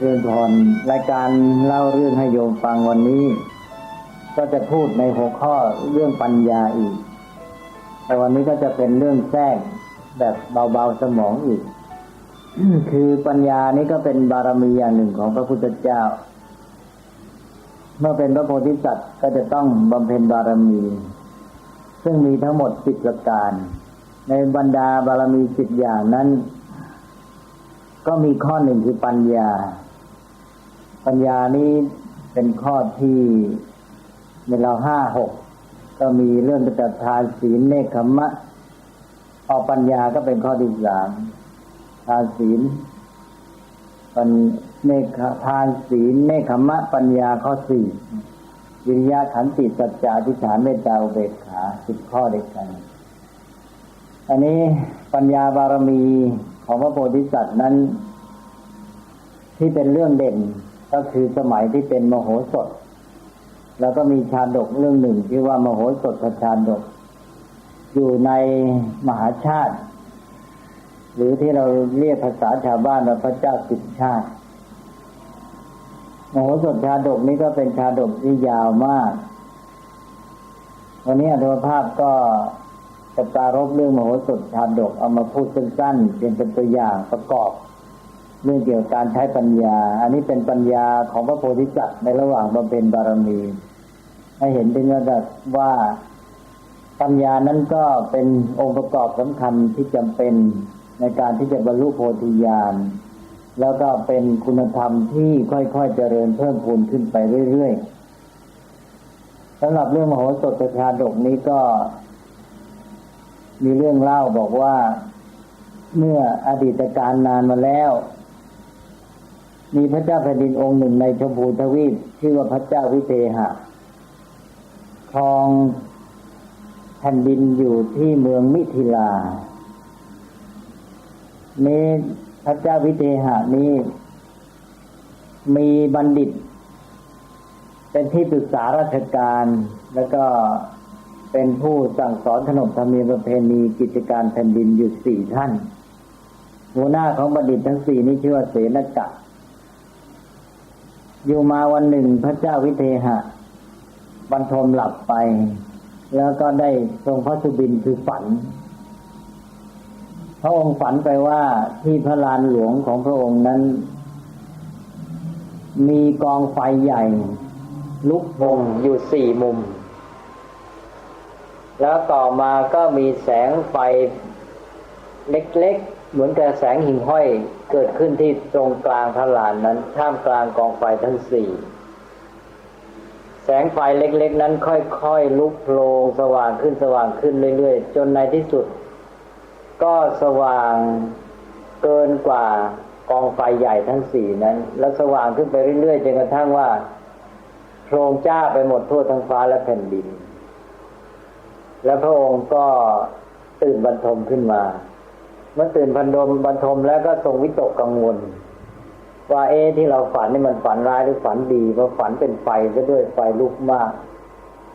เรื่องพรรายการเล่าเรื่องให้โยมฟังวันนี้ ก็จะพูดในหัวข้อเรื่องปัญญาอีก แต่วันนี้ก็จะเป็นเรื่องแทรกแบบเบาๆสมองอีก คือปัญญานี้ก็เป็นบารมีอย่างหนึ่งของพระพุทธเจ้า เมื่อเป็นพระโพธิสัตว์ก็จะต้องบำเพ็ญบารมี ซึ่งมีทั้งหมดสิบประการ ในบรรดาบารมีสิบอย่างนั้น ก็มีข้อหนึ่งคือปัญญา ปัญญานี้เป็นข้อที่ในเราห้าหกก็มีเรื่องประจัดทานศีลเนคขมะออกปัญญาก็เป็นข้อที่สามทานศีลปัญเนคทานศีลเนคขมะ ปัญญาข้อสี่วิริยะขันติสัจจะทิฏฐานเมตตาอุเบกขาสิบข้อเด็กกัน อันนี้ปัญญาบารมีของพระโพธิสัตว์นั้น ที่เป็นเรื่องเด่น ก็คือสมัยที่เป็นมโหสถ แล้วก็มีชาดกเรื่องหนึ่งที่ว่ามโหสถชาดก อยู่ในมหาชาติ หรือที่เราเรียกภาษาชาวบ้านว่าพระเจ้าสิบชาติมโหสถชาดกนี้ก็เป็นชาดกที่ยาวมาก วันนี้อัตมภาพก็จะปรารบเรื่องมโหสถชาดกเอามาพูดสั้นๆเป็นเป็นตัวอย่างประกอบ เรื่องเกี่ยวกับการใช้ปัญญา อันนี้เป็นปัญญาของพระโพธิสัตว์ในระหว่างบำเพ็ญบารมี ให้เห็นเป็นว่าว่าปัญญานั้นก็เป็นองค์ประกอบสำคัญที่จำเป็นในการที่จะบรรลุโพธิญาณแล้วก็เป็นคุณธรรมที่ค่อยๆเจริญเพิ่มพูนขึ้นไปเรื่อยๆสำหรับเรื่องมโหสถชาดกนี้ก็ มีเรื่องเล่าบอกว่า เมื่ออดีตการนานมาแล้ว มีพระเจ้าแผ่นดินองค์หนึ่งในชมพูทวีปชื่อว่าพระเจ้าวิเทหะครองแผ่นดินอยู่ที่เมืองมิถิลานี้พระเจ้าวิเทหะนี้ มีบัณฑิต เป็นที่ปรึกษาราชการ แล้วก็เป็นผู้สั่งสอนขนบธรรมเนียมประเพณีกิจการแผ่นดินอยู่สี่ท่าน หัวหน้าของบัณฑิตทั้งสี่นี้ชื่อว่าเสนกะ อยู่มาวันหนึ่งพระเจ้าวิเทหะบรรทมหลับไป แล้วก็ได้ทรงพระสุบินคือฝัน พระองค์ฝันไปว่าที่พระลานหลวงของพระองค์นั้น มีกองไฟใหญ่ ลุกโพงอยู่สี่มุม แล้วต่อมาก็มีแสงไฟเล็ก เหมือนกับแสงหิ่งห้อยเกิดขึ้นที่ตรงกลางพระลานนั้น ท่ามกลางกองไฟทั้งสี่แสงไฟเล็ก ๆ นั้นค่อยๆลุกโผล่สว่างขึ้นสว่างขึ้นเรื่อยๆ จนในที่สุด ก็สว่างเกินกว่ากองไฟใหญ่ทั้งสี่นั้น แล้วสว่างขึ้นไปเรื่อยๆจนกระทั่งว่าโพรงจ้าไปหมดทั่วทั้งฟ้าและแผ่นดิน แล้วพระองค์ก็ตื่นบรรทมขึ้นมา มื่อตื่นพันดมบรรทมแล้วก็ทรงวิตกกังวล ว่าเอ๊ที่เราฝันนี่มันฝันร้ายหรือฝันดีเพราะฝันเป็นไฟซะด้วยไฟลุกมาก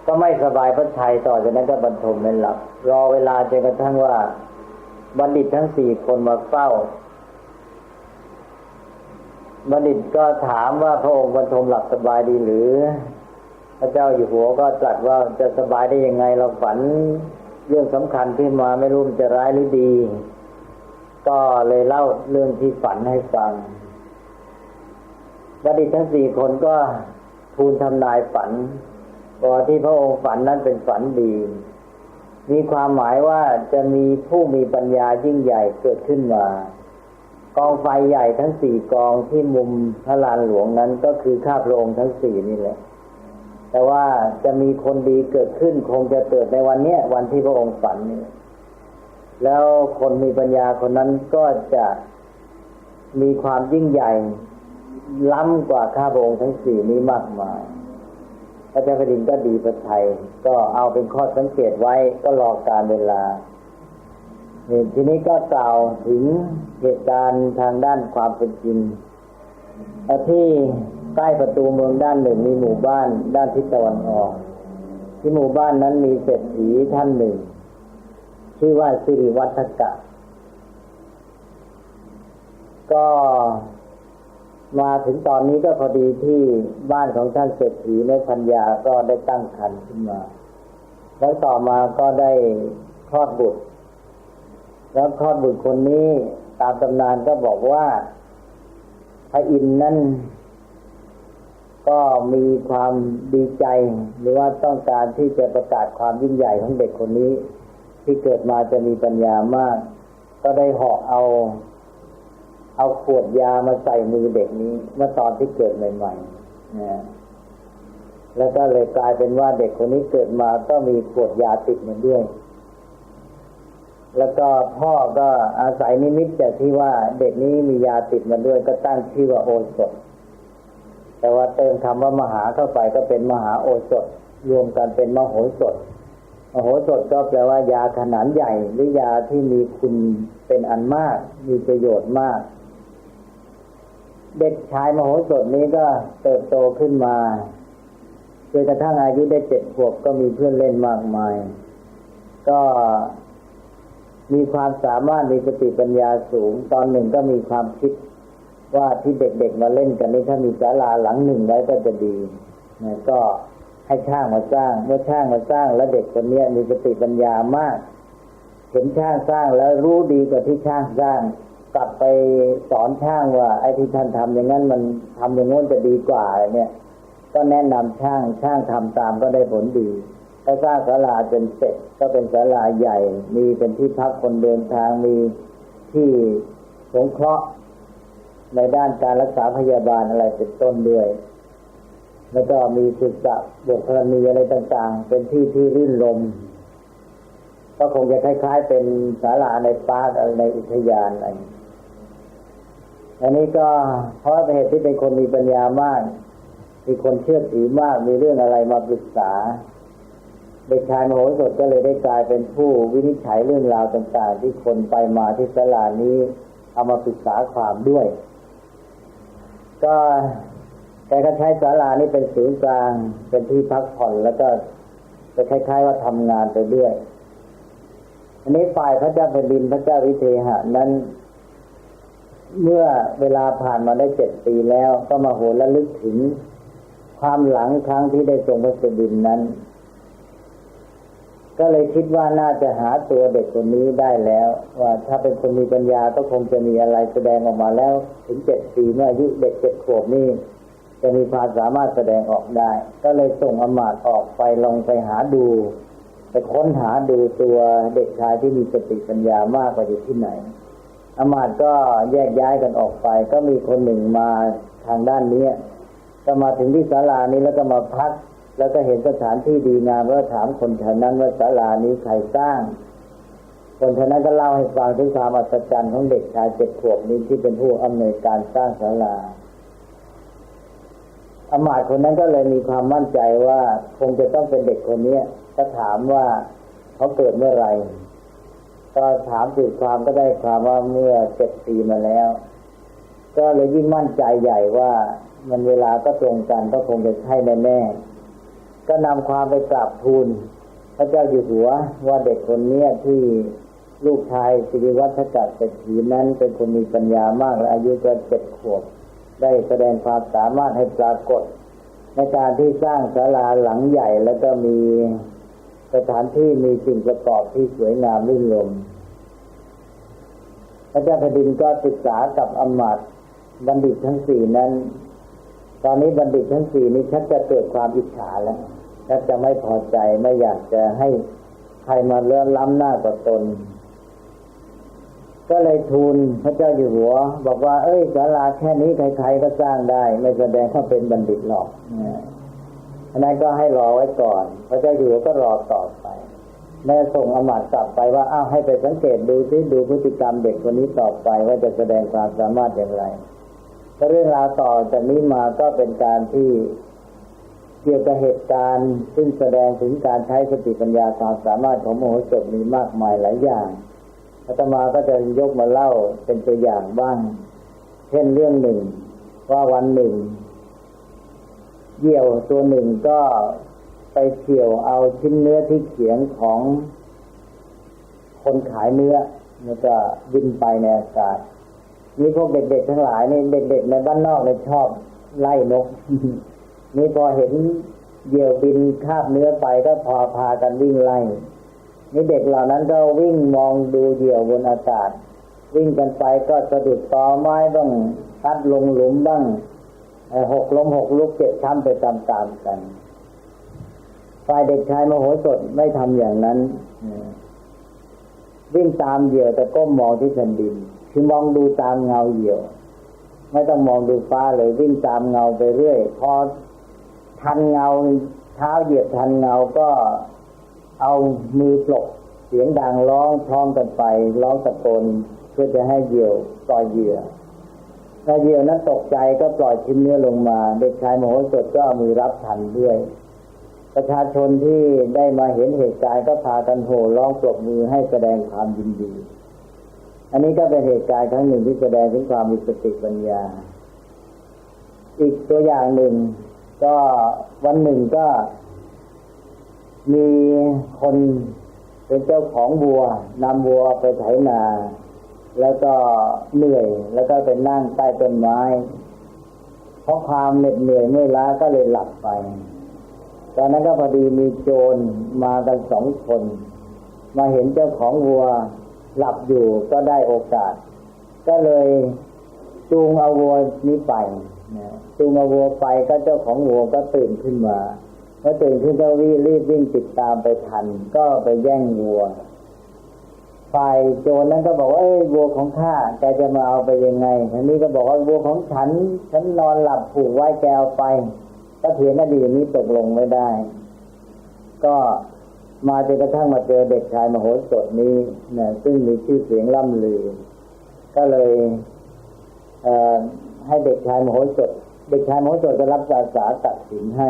ก็ไม่สบายพระทัยต่อจากนั้นก็บรรทมไม่หลับ รอเวลาจนกระทั่งว่า บัณฑิตทั้งสี่คนมาเฝ้า บัณฑิตก็ถามว่าพระองค์บรรทมหลับสบายดีหรือ พระเจ้าอยู่หัวก็ตรัสว่าจะสบายได้ยังไงเราฝันเรื่องสำคัญขึ้นมาไม่รู้มันจะร้ายหรือดี ก็เลยเล่าเรื่องที่ฝันให้ฟังบัณฑิตทั้งสี่คนก็ทูลทำนายฝันว่าที่พระองค์ฝันนั้นเป็นฝันดี มีความหมายว่าจะมีผู้มีปัญญายิ่งใหญ่เกิดขึ้นมา กองไฟใหญ่ทั้งสี่กองที่มุมพระลานหลวงนั้นก็คือข้าพระองค์ทั้งสี่นี่แหละ แต่ว่าจะมีคนดีเกิดขึ้นคงจะเกิดในวันเนี้ยวันที่พระองค์ฝันนี่ แล้วคนมีปัญญาคนนั้นก็จะมีความยิ่งใหญ่ ล้ำกว่าข้าพระองค์ทั้งสี่นี้มากมายพระเจ้าแผ่นดินก็ดีประทัยก็เอาเป็นข้อสังเกตไว้ก็รอการเวลาทีนี้ก็กล่าวถึงเหตุการณ์ทางด้านความเป็นจริงที่ใกล้ประตูเมืองด้านหนึ่งมีหมู่บ้านด้านทิศตะวันออก ที่หมู่บ้านนั้นมีเศรษฐีท่านหนึ่ง ชื่อว่าสิริวัฒกะ ก็มาถึงตอนนี้ก็พอดีที่บ้านของท่านเศรษฐีในพัญญาก็ได้ตั้งครรภ์ขึ้นมา แล้วต่อมาก็ได้คลอดบุตร แล้วคลอดบุตรคนนี้ตามตำนานก็บอกว่าพระอินทร์นั้นก็มีความดีใจ หรือว่าต้องการที่จะประกาศความยิ่งใหญ่ของเด็กคนนี้ ที่เกิดมาจะมีปัญญามาก ก็ได้หาะเอา เอาขวดยามาใส่มือเด็กนี้ เมื่อตอนที่เกิดใหม่ๆนะแล้วก็เลยกลายเป็นว่าเด็กคนนี้เกิดมาก็มีขวดยาติดมาด้วย แล้วก็พ่อก็อาศัยนิมิตจากที่ว่าเด็กนี้มียาติดมาด้วย ก็ตั้งชื่อว่าโอสถ แต่ว่าเติมคำว่ามหาเข้าไปก็เป็นมหาโอสถ รวมกันเป็นมโหสถ โมโหสถก็แปลว่ายาขนาดใหญ่ หรือยาที่มีคุณเป็นอันมาก มีประโยชน์มาก เด็กชายมโหสถนี้ก็เติบโตขึ้นมาจนกระทั่งอายุได้เจ็ดขวบก็มีเพื่อนเล่นมากมาย ก็มีความสามารถมีสติปัญญาสูง ตอนหนึ่งก็มีความคิดว่าที่เด็กๆมาเล่นกันนี่ถ้ามีศาลาหลังหนึ่งไว้ก็จะดีนะก็ ให้ช่างมาสร้าง เมื่อช่างมาสร้างแล้วเด็กคนนี้มีสติปัญญามาก เห็นช่างสร้างแล้วรู้ดีกว่าที่ช่างสร้าง กลับไปสอนช่างว่า ไอ้ที่ท่านทำอย่างนั้นมันทำอย่างโน้นจะดีกว่าเนี่ย ก็แนะนำช่างช่างทำตามก็ได้ผลดีก็สร้างศาลาจนเสร็จก็เป็นศาลาใหญ่ มีเป็นที่พักคนเดินทางมีที่สงเคราะห์ในด้านการรักษาพยาบาลอะไรเป็นต้นด้วย แล้วก็มีสุสะบุคลณีอะไรต่างๆ เป็นที่ที่รื่นรมก็คงจะคล้าย ๆ เป็นศาลาในปาร์คอะไรในอุทยานอะไรอันนี้ก็เพราะเป็นเหตุที่เป็นคนมีปัญญามาก มีคนเชื่อถือมาก มีเรื่องอะไรมาปรึกษา เด็กชายมโหสถก็เลยได้กลายเป็นผู้วินิจฉัยเรื่องราวต่างๆ ที่คนไปมาที่ศาลานี้ เอามาปรึกษาความด้วย ก็ แกก็ใช้ศาลานี้เป็นศูนย์กลาง เป็นที่พักผ่อนแล้วก็จะคล้ายๆว่าทำงานไปด้วยอันนี้ฝ่ายพระเจ้าแผ่นดินพระเจ้าวิเทหะนั้น เมื่อเวลาผ่านมาได้เจ็ดปีแล้ว ก็มาโหระลึกถึงความหลังครั้งที่ได้ทรงพระสดินนั้น ก็เลยคิดว่าน่าจะหาตัวเด็กคนนี้ได้แล้ว ว่าถ้าเป็นคนมีปัญญาก็คงจะมีอะไรแสดงออกมาแล้ว ถึงเจ็ดปีเมื่ออายุเด็กเจ็ดขวบนี่ จะมีความสามารถแสดงออกได้ ก็เลยส่งอมาตออกไปลองไปหาดูไปค้นหาดูตัวเด็กชายที่มีสติปัญญามากกว่าอยู่ที่ไหนอมาตก็แยกย้ายกันออกไป ก็มีคนหนึ่งมาทางด้านนี้ก็มาถึงที่ศาลานี้แล้วก็มาพัก แล้วก็เห็นสถานที่ดีงามแล้วถามคนแถวนั้นว่าศาลานี้ใครสร้าง คนแถวนั้นก็เล่าให้ฟังถึงความอัศจรรย์ของเด็กชายเจ็ดขวบนี้ที่เป็นผู้อำนวยการสร้างศาลา อมาตย์คนนั้นก็เลยมีความมั่นใจว่าคงจะต้องเป็นเด็กคนนี้ก็ถามว่าเขาเกิดเมื่อไหร่ก็ถามสืบความก็ได้ความว่าเมื่อเจ็ดปีมาแล้ว ก็เลยยิ่งมั่นใจใหญ่ว่ามันเวลาก็ตรงกันก็คงจะใช่แน่ๆก็นำความไปกราบทูลพระเจ้าอยู่หัวว่าเด็กคนเนี้ยที่ลูกชายสิริวัฒจักรเศรษฐีนั้นเป็นคนมีปัญญามากและอายุก็เจ็ดขวบ ได้แสดงความสามารถให้ปรากฏ ในการที่สร้างศาลาหลังใหญ่แล้วก็มีสถานที่มีสิ่งประกอบที่สวยงามรื่นรมพระเจ้าแผ่นดินก็ศึกษากับอมาตย์บัณฑิตทั้งสี่นั้น ตอนนี้บัณฑิตทั้งสี่นี้ชักจะเกิดความอิจฉาแล้วชักจะไม่พอใจไม่อยากจะให้ใครมาเลื่อนล้ำหน้ากว่าตน ก็เลยทูลพระเจ้าอยู่หัว บอกว่า เอ้ยศาลาแค่นี้ใครๆก็สร้างได้ ไม่แสดงว่าเป็นบัณฑิตหรอกอันนั้นก็ให้รอไว้ก่อน พระเจ้าอยู่หัวก็รอต่อไปแม่ส่งอมาตย์กลับไปว่าอ้าวให้ไปสังเกตดูซิดูพฤติกรรมเด็กคนนี้ต่อไปว่าจะแสดงความสามารถอย่างไรเรื่องราวต่อจากนี้มาก็เป็นการที่เกี่ยวกับเหตุการณ์ ซึ่งแสดงถึงการใช้สติปัญญาความสามารถของมโหสถมีมากมายหลายอย่าง อาตมาก็จะยกมาเล่าเป็นตัวอย่างบ้าง เช่นเรื่องหนึ่ง ว่าวันหนึ่งเหยี่ยวตัวหนึ่งก็ไปเขี่ยวเอาชิ้นเนื้อที่เขียงของคนขายเนื้อแล้วก็บินไปในอากาศนี่พวกเด็กๆทั้งหลายนี่เด็กๆในบ้านนอกเนี่ยชอบไล่นก นี่พอเห็นเหยี่ยวบินคาบเนื้อไปก็พอพากันวิ่งไล่ นี่เด็กเหล่านั้นก็วิ่งมองดูเหยี่ยวบนอากาศ วิ่งกันไปก็สะดุดตอไม้บ้างพัดลงหลุมบ้างเอ่หกล้มหกลุกเจ็บช้ำไปตามๆกันฝ่ายเด็กชายมโหสถไม่ทำอย่างนั้นวิ่งตามเหยี่ยวแต่ก้มมองที่แผ่นดิน คือมองดูตามเงาเหยี่ยว ไม่ต้องมองดูฟ้าเลยวิ่งตามเงาไปเรื่อยพอทันเงาเท้าเหยียบทันเงาก็ เอามือปลกเสียงดังร้องพร้อมกันไป ร้องตะโกนเพื่อจะให้เหยี่ยวปล่อยเหยื่อถ้าเหยี่ยวนั้นตกใจก็ปล่อยชิ้นเนื้อลงมา เด็กชายมโหสถก็เอามือรับทันด้วย ประชาชนที่ได้มาเห็นเหตุการณ์ก็พากันโห่ร้องปรบมือให้แสดงความยินดี อันนี้ก็เป็นเหตุการณ์ครั้งหนึ่งที่แสดงถึงความมีสติปัญญา อีกตัวอย่างหนึ่ง ก็วันหนึ่งก็ มีคนเป็นเจ้าของวัวนำวัวไปไถนา แล้วก็เหนื่อยแล้วก็ไปนั่งใต้ต้นไม้ เพราะความเหน็ดเหนื่อยเมื่อยล้าก็เลยหลับไปตอนนั้นก็พอดีมีโจรมากันสองคน มาเห็นเจ้าของวัวหลับอยู่ก็ได้โอกาส ก็เลยจูงเอาวัวนี้ไปจูงเอาวัวไปก็เจ้าของวัวก็ตื่นขึ้นมา เมื่อตื่นขึ้นก็วิ่งรีบวิ่งติดตามไปทัน ก็ไปแย่งวัว ฝ่ายโจรนั้นก็บอกว่าเอ้ยวัวของข้าแกจะมาเอาไปยังไงอันนี้ก็บอกว่าวัวของฉัน ฉันนอนหลับผูกไว้แกเอาไป ก็เถียงกันดีนี้ตกลงไม่ได้ ก็มาจนกระทั่งมาเจอเด็กชายมโหสถนี้นะซึ่งมีชื่อเสียงล่ำลือ ก็เลยเอ่อให้เด็กชายมโหสถ เด็กชายมโหสถจะรับอาสาตัดสินให้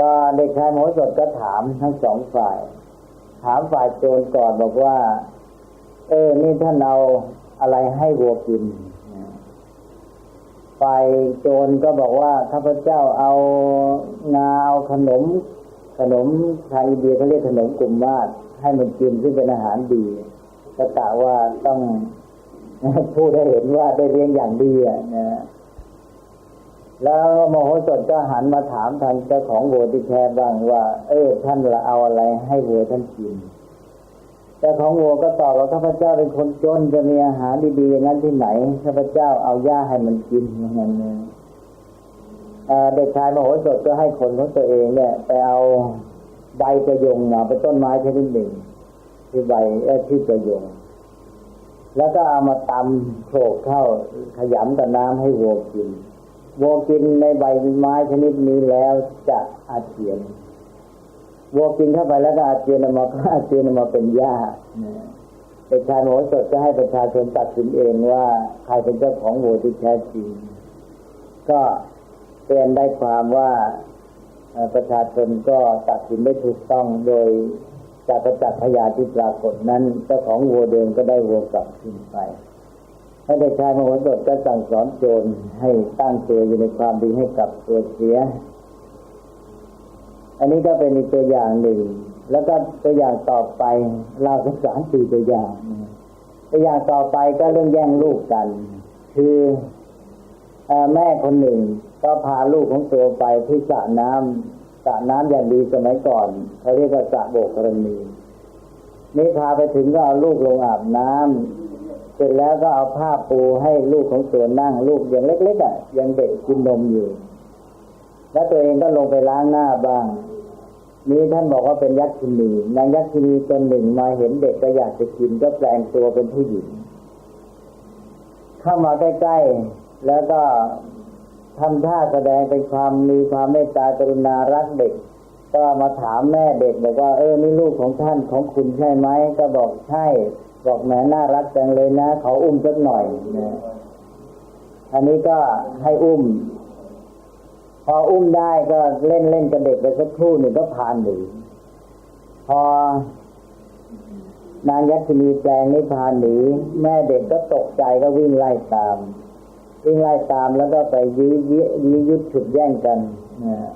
ก็เด็กชายมโหสถก็ถามทั้งสองฝ่าย ถามฝ่ายโจรก่อนบอกว่า เออ นี่ท่านเอาอะไรให้วัวกินฝ่ายโจรก็บอกว่าข้าพเจ้าเอางาเอาขนม ขนมทางอินเดียเขาเรียกขนมกลุ่มมาศให้มันกินซึ่งเป็นอาหารดีก็กะว่าต้องพูดให้เห็นว่าได้เลี้ยงอย่างดีอะนะ แล้วมโหสถก็หันมาถามท่างเจ้าของวัวที่แท้บ้างว่า เออท่านละเอาอะไรให้วัวท่านกินเจ้าของวัวก็ตอบว่าข้าพเจ้าเป็นคนจนจะมีอาหารดีๆอย่างนั้นที่ไหนข้าพเจ้าเอาหญ้าให้มันกินอย่างนั้นเด็กชายมโหสถก็ให้คนของตัวเองเนี่ย ไปเอาใบประยงมาเป็นต้นไม้ชนิดหนึ่งที่ใบเอ่อที่ประยงแล้วก็เอามาตำโขลกเข้าขยำกับน้ำให้วัวกิน วัวกินในใบไม้ชนิดนี้แล้วจะอาเจียนวัวกินเข้าไปแล้วก็อาเจียนออกมาก็อาเจียนออกมาเป็นหญ้านะเด็กชาโหนสดจะให้ประชาชนตัดสินเองว่าใครเป็นเจ้าของวัวที่แท้จริง ก็เตือนได้ความว่าประชาชนก็ตัดสินได้ถูกต้องโดยจากประจักษ์พยานที่ปรากฏนั้นเจ้าของวัวเดิมก็ได้วัวกลับคืนไป ให้เด็กชายมโหสถก็สั่งสอนโจรให้ตั้งตัวอยู่ในความดีให้กับตัวเสีย อันนี้ก็เป็นอีกตัวอย่างหนึ่ง แล้วก็ตัวอย่างต่อไป เราสักสามสี่ตัวอย่างตัวอย่างต่อไปก็เรื่องแย่งลูกกัน คืออแม่คนหนึ่ง ก็พาลูกของตัวไปที่สระน้ำสระน้ำอย่างดีสมัยก่อนเขาเรียกว่าสระโบกกรณีนี่พาไปถึงก็เอาลูกลงอาบน้ำเสร็จแล้วก็เอาผ้าปูให้ลูกของตัวนั่งลูกยังเล็กๆอะยังเด็กกินนมอยู่ แล้วตัวเองก็ลงไปล้างหน้าบ้าง นี้ท่านบอกว่าเป็นยักษ์คินีนางยักษ์คินีตนหนึ่งมาเห็นเด็กก็อยากจะกินก็แปลงตัวเป็นผู้หญิง เข้ามาใกล้ๆแล้วก็ทำท่าแสดงเป็นความมีความเมตตากรุณารักเด็ก ก็มาถามแม่เด็กบอกว่า เออนี่ลูกของท่านของคุณใช่ไหมก็บอกใช่ บอกแหมน่ารักจังเลยนะเขาอุ้มสักหน่อยนะอันนี้ก็ให้อุ้ม พออุ้มได้ก็เล่นเล่นกับเด็กไปสักครู่หนึ่งก็พานหนีพอนางยักษินีแปลงนิพพานหนีแม่เด็กก็ตกใจก็วิ่งไล่ตาม วิ่งไล่ตามแล้วก็ไปยื้ยื้อยื้อยุดฉุดแย่งกันนะ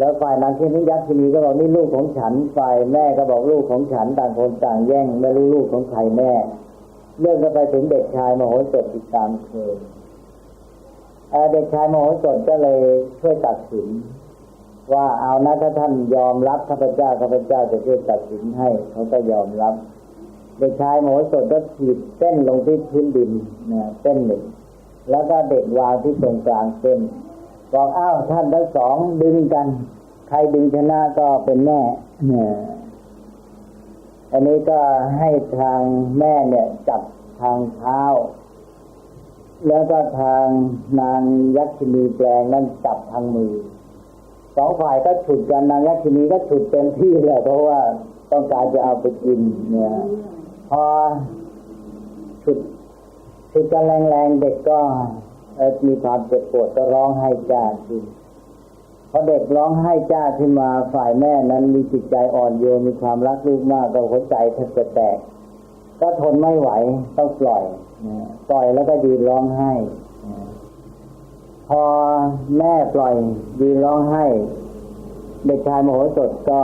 แล้วฝ่ายนางที่นิยักษินีก็บอกนี่ลูกของฉัน ฝ่ายแม่ก็บอกลูกของฉันต่างคนต่างแย่งไม่รู้ลูกของใครแน่เรื่องก็ไปถึงเด็กชายมโหสถอีกตามเคยเอ่อเด็กชายมโหสถก็เลยช่วยตัดสิน ว่าเอานะถ้าท่านยอมรับข้าพเจ้าข้าพเจ้าจะช่วยตัดสินให้เขาก็ยอมรับ เด็กชายมโหสถก็ขีดเส้นลงที่พื้นดินนะเส้นหนึ่ง แล้วก็เด็กวางที่ตรงกลางเส้น บอกอ้าวท่านทั้งสองดึงกัน ใครดึงชนะก็เป็นแม่เนี่ยอันนี้ก็ให้ทางแม่เนี่ย จับทางเท้า แล้วก็ทางนางยักษินีแปลงนั่นจับทางมือสองฝ่ายก็ฉุดกันนางยักษินีก็ฉุดเต็มที่เลยเพราะว่าต้องการจะเอาไปกิน เนี่ย พอฉุดฉุดกันแรงๆเด็กก็ มีความเจ็บปวดก็ร้องไห้จ้าขึ้นพอเด็กร้องไห้จ้าขึ้นมาฝ่ายแม่นั้นมีจิตใจอ่อนโยนมีความรักลูกมากก็หัวใจแทบจะแตก ก็ทนไม่ไหวต้องปล่อยปล่อยแล้วก็ยืนร้องไห้พอแม่ปล่อยยืนร้องไห้ เด็กชายมโหสถก็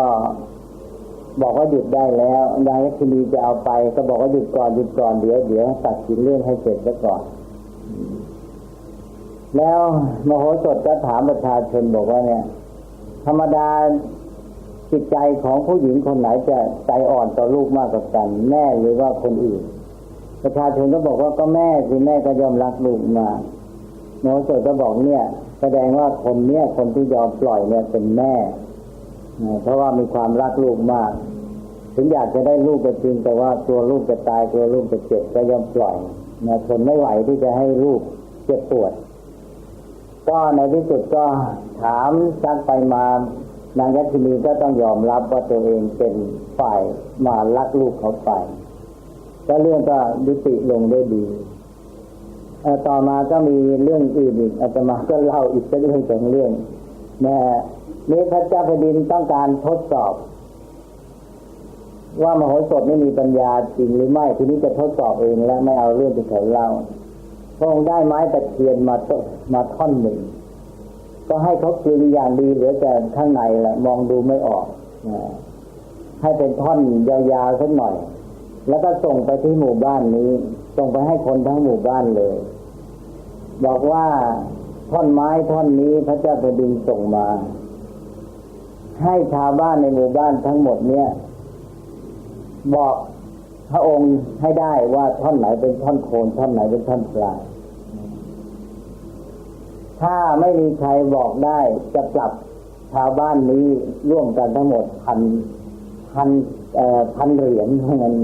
บอกว่าหยุดได้แล้วนายคินีจะเอาไป ก็บอกว่าหยุดก่อนหยุดก่อนเดี๋ยวเดี๋ยวตัดสินเรื่องให้เสร็จซะก่อน แล้วมโหสถก็ถามประชาชนบอกว่าเนี่ย ธรรมดาจิตใจของผู้หญิงคนไหนจะใจอ่อนต่อลูกมากกว่ากัน แม่หรือว่าคนอื่น ประชาชนก็บอกว่าก็แม่สิแม่ก็ยอมรักลูกมากมโหสถก็บอกเนี่ย แสดงว่าคนเนี้ยคนที่ยอมปล่อยเนี่ยเป็นแม่เพราะว่ามีความรักลูกมาก ถึงอยากจะได้ลูกก็จริงแต่ว่าตัวลูกจะตายตัวลูกจะเจ็บก็ยอมปล่อยนะทนไม่ไหวที่จะให้ลูกเจ็บปวด ก็ในที่สุดก็ถามซักไปมานางยักษินีก็ต้องยอมรับว่าตัวเองเป็นฝ่ายมาลักลูกเขาไปก็เรื่องก็ยุติลงได้ดีต่อมาก็มีเรื่องอื่นอีกอาตมาก็เล่าอีกเรื่องสองเรื่องนะฮะนี่พระเจ้าแผ่นดินต้องการทดสอบ ว่ามโหสถไม่มีปัญญาจริงหรือไม่ทีนี้จะทดสอบเองและไม่เอาเรื่องที่เขาเล่า พระองค์ได้ไม้ตะเคียนมาต้นมาท่อนหนึ่ง ก็ให้เขากลืนอย่างดีเหลือแต่ข้างในแหละมองดูไม่ออกให้เป็นท่อนยาวๆสักหน่อย แล้วก็ส่งไปที่หมู่บ้านนี้ ส่งไปให้คนทั้งหมู่บ้านเลย บอกว่าท่อนไม้ท่อนนี้พระเจ้าแผ่นดินส่งมา ให้ชาวบ้านในหมู่บ้านทั้งหมดเนี่ย บอก พระองค์ให้ได้ว่าท่อนไหนเป็นท่อนโคนท่อนไหนเป็นท่อนปลายถ้าไม่มีใครบอกได้จะปรับชาวบ้านนี้ร่วมกันทั้งหมดพันพันเอ่อพันเหรียญเท่านั้น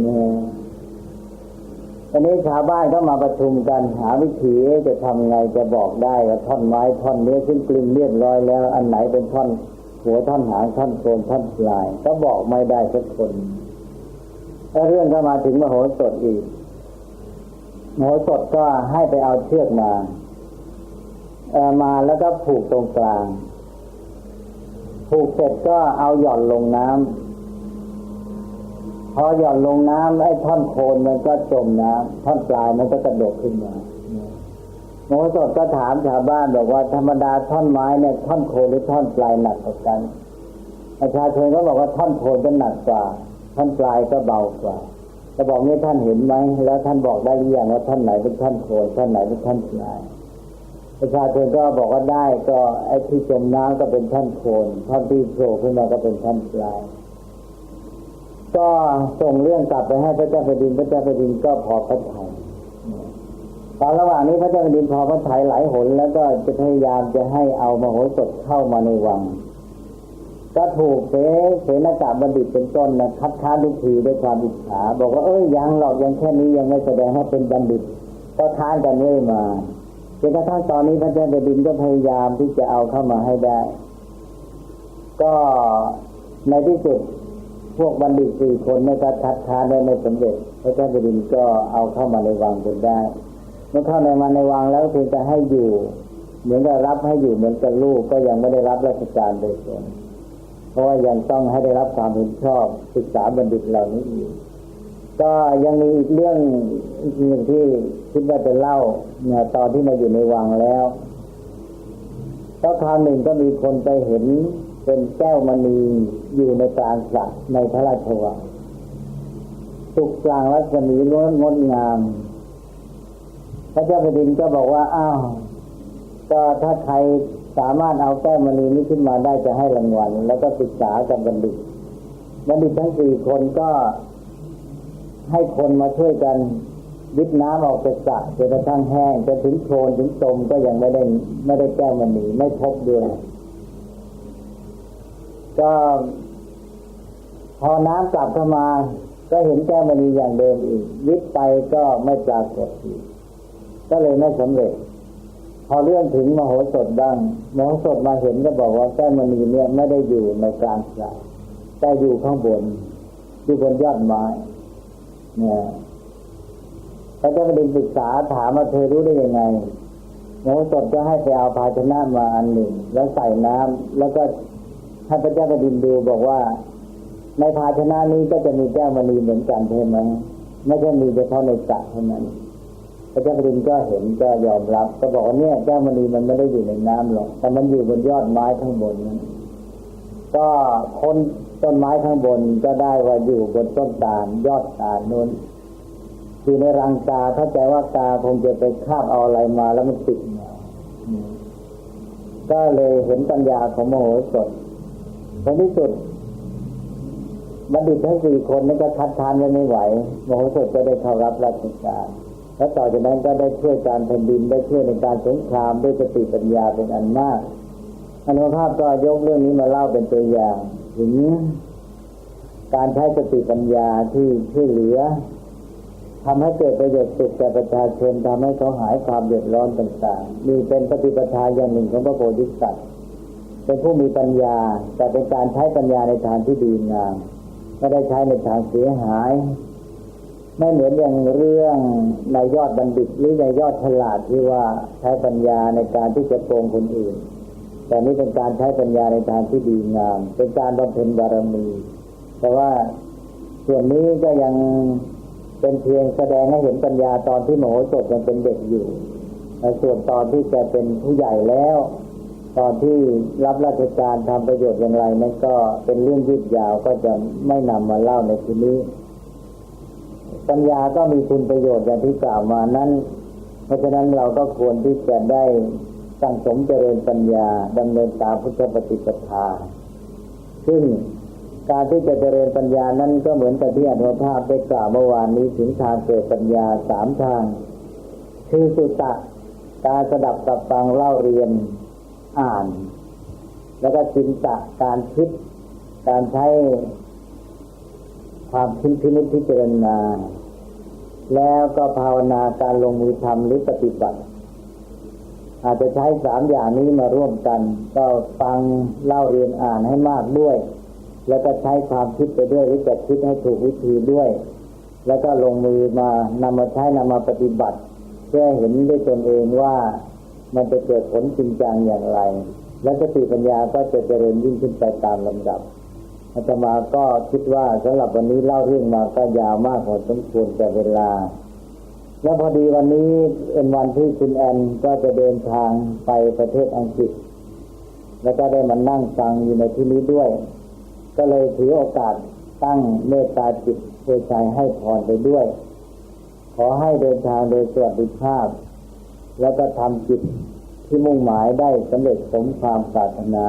ตอนนี้ชาวบ้านก็มาประชุมกันหาวิธีจะทำไงจะบอกได้ว่าท่อนไม้ท่อนนี้ซึ่งกลึงเรียบร้อยแล้ว อันไหนเป็นท่อนหัวท่อนหางท่อนโคนท่อนปลาย ก็บอกไม่ได้สักคน แล้วเรื่องก็มาถึงมโหสถอีกมโหสถก็ให้ไปเอาเชือกมาเออมาแล้วก็ผูกตรงกลาง ผูกเสร็จก็เอาหย่อนลงน้ำพอหย่อนลงน้ำไอ้ท่อนโคนมันก็จมน้ำท่อนปลายมันก็กระโดดขึ้นมาโมสถก็ถามชาวบ้านบอกว่าธรรมดาท่อนไม้เนี่ยท่อนโคนหรือท่อนปลายหนักกว่ากันประชาชนก็บอกว่าท่อนโคนก็หนักกว่า ท่อนปลายก็เบากว่าจะบอกนี่ท่านเห็นไหมแล้วท่านบอกได้หรือยังว่าท่อนไหนเป็นท่อนโคนท่อนไหนเป็นท่อนปลายประชาชนก็บอกว่าได้ก็ไอ้ที่จมน้ำก็เป็นท่อนโคนท่อนที่โผล่ขึ้นมาก็เป็นท่อนปลาย ก็ส่งเรื่องกลับไปให้พระเจ้าแผ่นดินพระเจ้าแผ่นดินก็พอพระทัยตอนระหว่างนี้พระเจ้าแผ่นดินพอพระทัยหลายหนแล้วก็จะพยายามจะให้เอามโหสถเข้ามาในวัง ก็ถูกเสเสนากาบัณฑิตเป็นต้นนะคัดค้านทุกทีด้วยความอิจฉาบอกว่าเอ้ยยังหรอกยังแค่นี้ยังไม่แสดงว่าเป็นบัณฑิต ก็ค้านกันเรื่อยมาจนกระทั่งตอนนี้พระเจ้าแผ่นดินก็พยายามที่จะเอาเข้ามาให้ได้ ก็ในที่สุดพวกบัณฑิตสี่คนไม่ก็คัดค้านได้ไม่สำเร็จพระเจ้าแผ่นดินก็เอาเข้ามาในวังจนได้ เมื่อเข้าในมาในวังแล้วเพียงแต่ให้อยู่ เหมือนกับรับให้อยู่เหมือนกับลูกก็ยังไม่ได้รับราชการโดยตรง เพราะว่ายังต้องให้ได้รับความเห็นชอบศึกษาบัณฑิตเหล่านี้อีกก็ยังมีอีกเรื่องหนึ่งที่คิดว่าจะเล่าเนี่ยตอนที่มาอยู่ในวังแล้วก็คราวหนึ่งก็มีคนไปเห็นเป็นแก้วมณีอยู่ในกลางสระในพระราชวังสุกกลางรัศมีล้วนงดงาม พระเจ้าแผ่นดินก็บอกว่า อ้าว ก็ถ้าใคร สามารถเอาแก้วมณีนี้ขึ้นมาได้จะให้รางวัล แล้วก็ศึกษากับบัณฑิต บัณฑิตทั้งสี่คนก็ให้คนมาช่วยกันวิทน้ำออกจากสระจนกระทั่งแห้งจนถึงโคลนถึงตมก็ยังไม่ได้ไม่ได้แก้วมณีไม่พบด้วยก็พอน้ำกลับเข้ามาก็เห็นแก้วมณีอย่างเดิมอีก วิทไปก็ไม่ปรากฏอีกก็เลยไม่สำเร็จ อเรื่องถึงมโหสถบ้างมโหสถมาเห็นก็บอกว่าแก้วมณีเนี่ยไม่ได้อยู่ในกลางสระแต่อยู่ข้างบนอยู่บนยอดไม้เนี่ยพระเจ้าแผ่นดินศึกษาถามว่าเธอรู้ได้ยังไงมโหสถก็ให้ไปเอาภาชนะมาอันหนึ่ง แล้วใส่น้ำแล้วก็ให้พระเจ้าแผ่นดินดูบอกว่า ในภาชนะนี้ก็จะมีแก้วมณีเหมือนกันใช่ไหมไม่ใช่มีเฉพาะในสระเท่านั้น พระเจ้าแผ่นดินก็เห็นก็ยอมรับ ก็บอกว่าเนี่ยแก้วมณีมันไม่ได้อยู่ในน้ำหรอกแต่มันอยู่บนยอดไม้ข้างบนนั้นก็คนต้นไม้ข้างบนก็ได้ว่าอยู่บนต้นตาลยอดตาลนู้นอยู่ในรังกาเข้าใจว่ากาคงจะไปคาบเอาอะไรมาแล้วมันติดมาก็เลยเห็นปัญญาของมโหสถผลที่สุดบัณฑิตทั้งสี่คนนั้นก็คัดค้านไว้ไม่ไหวมโหสถก็ได้เข้ารับราชการ แล้วต่อจากนั้นก็ได้ช่วยการแผ่นดินได้ช่วยในการสงครามด้วยสติปัญญาเป็นอันมากอนุภาพก็ยกเรื่องนี้มาเล่าเป็นตัวอย่างถึงการใช้สติปัญญาที่ช่วยเหลือทำให้เกิดประโยชน์สุขแก่ประชาชนทำให้เขาหายความเดือดร้อนต่างๆ มีเป็นปฏิปทาอย่างหนึ่งของพระโพธิสัตว์เป็นผู้มีปัญญา แต่เป็นการใช้ปัญญาในทางที่ดีงามไม่ได้ใช้ในทางเสียหาย ไม่เหมือนอย่างเรื่องในยอดบัณฑิตหรือในยอดฉลาดที่ว่าใช้ปัญญาในการที่จะโกงคนอื่น แต่นี้เป็นการใช้ปัญญาในทางที่ดีงาม เป็นการบำเพ็ญบารมี แต่ว่าส่วนนี้ก็ยังเป็นเพียงแสดงให้เห็นปัญญาตอนที่โมโหสถยังเป็นเด็กอยู่แต่ส่วนตอนที่แกเป็นผู้ใหญ่แล้ว ตอนที่รับราชการทำประโยชน์อย่างไรนั้นก็เป็นเรื่องยืดยาวก็จะไม่นำมาเล่าในที่นี้ ปัญญาก็มีคุณประโยชน์อย่างที่กล่าวมานั้น เพราะฉะนั้นเราก็ควรที่จะได้สั่งสมเจริญปัญญาดำเนินตามพุทธปฏิปทา ซึ่งการที่จะเจริญปัญญานั้นก็เหมือนกับที่อนุภาพได้กล่าวเมื่อวานนี้ถึงทางเกิดปัญญาสามทาง คือสุตะการสดับกับฟังเล่าเรียนอ่าน แล้วก็จินตะการคิด การใช้ ความคิดพินิจพิจารณา แล้วก็ภาวนาการลงมือทำหรือปฏิบัติ อาจจะใช้สามอย่างนี้มาร่วมกัน ก็ฟังเล่าเรียนอ่านให้มากด้วย แล้วก็ใช้ความคิดไปด้วยหรือจะคิดให้ถูกวิธีด้วย แล้วก็ลงมือมานำมาใช้นำมาปฏิบัติ เพื่อเห็นด้วยตนเองว่ามันจะเกิดผลจริงจังอย่างไร และสติปัญญาก็จะเจริญยิ่งขึ้นไปตามลำดับ อาตมาก็คิดว่าสำหรับวันนี้เล่าเรื่องมาก็ยาวมากพอสมควรแก่เวลา แล้วพอดีวันนี้เป็นวันที่คุณแอนก็จะเดินทางไปประเทศอังกฤษ แล้วก็ได้มานั่งฟังอยู่ในที่นี้ด้วย ก็เลยถือโอกาสตั้งเมตตาจิตเพื่อใจให้พรไปด้วย ขอให้เดินทางโดยสวัสดิภาพ แล้วก็ทำจิตที่มุ่งหมายได้สำเร็จสมความปรารถนา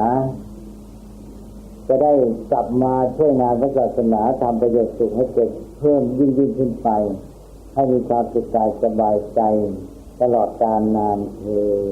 จะได้กลับมาช่วยงานพระศาสนาทำประโยชน์สุขให้เกิดเพิ่มยิ่งยิ่งขึ้นไป ให้มีความสุขกายสบายใจ ตลอดกาลนานเทอ